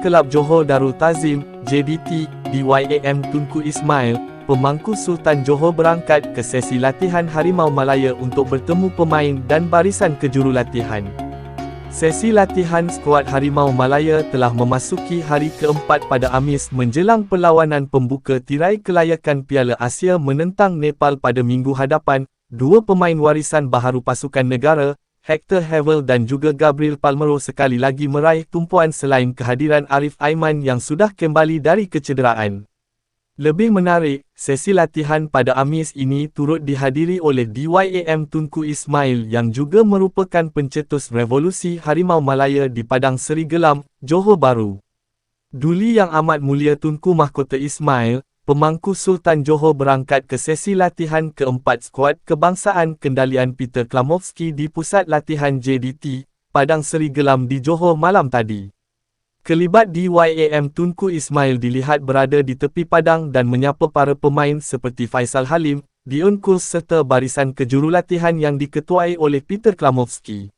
Kelab Johor Darul Tazim, JDT, DYAM Tunku Ismail, pemangku Sultan Johor berangkat ke sesi latihan Harimau Malaya untuk bertemu pemain dan barisan kejurulatihan. Sesi latihan skuad Harimau Malaya telah memasuki hari keempat pada Amis menjelang perlawanan pembuka tirai kelayakan Piala Asia menentang Nepal pada minggu hadapan. Dua pemain warisan baharu pasukan negara, Hector Havel dan juga Gabriel Palmero sekali lagi meraih tumpuan selain kehadiran Arif Aiman yang sudah kembali dari kecederaan. Lebih menarik, sesi latihan pada Amis ini turut dihadiri oleh DYAM Tunku Ismail yang juga merupakan pencetus revolusi Harimau Malaya di Padang Seri Gelam, Johor Bahru. Duli Yang Amat Mulia Tunku Mahkota Ismail, pemangku Sultan Johor berangkat ke sesi latihan keempat skuad kebangsaan kendalian Peter Klamovski di Pusat Latihan JDT, Padang Seri Gelam di Johor malam tadi. Kelibat DYAM Tunku Ismail dilihat berada di tepi padang dan menyapa para pemain seperti Faisal Halim, Dion Kuls serta barisan kejurulatihan yang diketuai oleh Peter Klamovski.